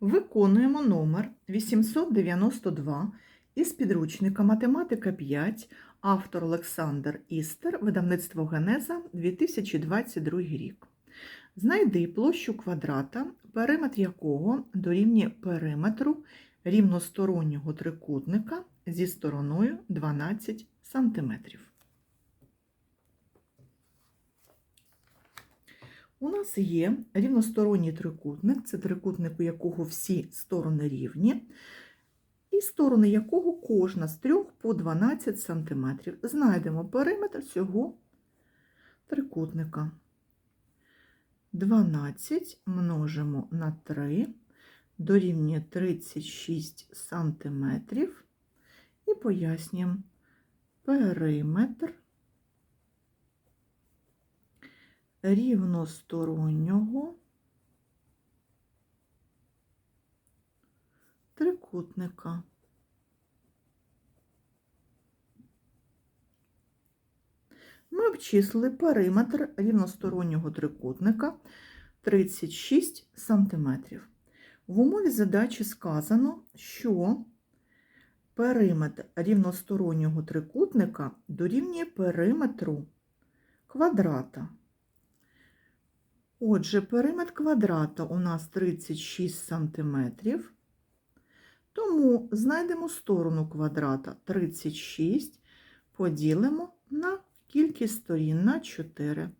Виконуємо номер 892 із підручника Математика 5, автор Олександр Істер, видавництво Генеза 2022 рік. Знайди площу квадрата, периметр якого дорівнює периметру рівностороннього трикутника зі стороною 12 см. У нас є рівносторонній трикутник, це трикутник, у якого всі сторони рівні, і сторони якого кожна з трьох по 12 см. Знайдемо периметр цього трикутника. 12 множимо на 3 дорівнює 36 см і пояснюємо периметр рівностороннього трикутника. Ми обчислили периметр рівностороннього трикутника 36 см. В умові задачі сказано, що периметр рівностороннього трикутника дорівнює периметру квадрата. Отже, периметр квадрата у нас 36 см, тому знайдемо сторону квадрата 36, поділимо на кількість сторін на 4,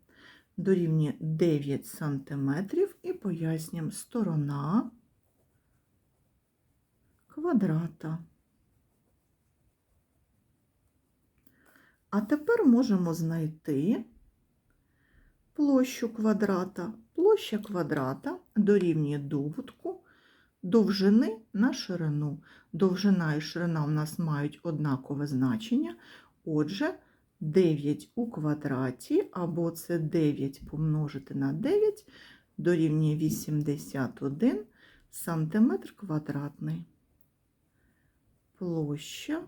дорівнює 9 см і пояснюємо сторона квадрата. А тепер можемо знайти площу квадрата. Площа квадрата дорівнює добутку довжини на ширину. Довжина і ширина у нас мають однакове значення. Отже, 9 у квадраті, або це 9 помножити на 9 дорівнює 81 сантиметр квадратний. Площа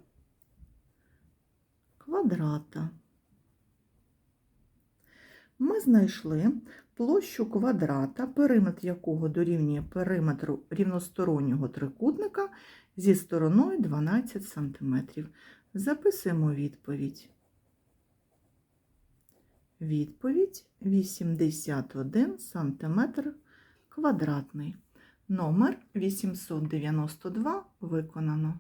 квадрата. Ми знайшли площу квадрата, периметр якого дорівнює периметру рівностороннього трикутника зі стороною 12 см. Записуємо відповідь. Відповідь 81 см квадратний. Номер 892 виконано.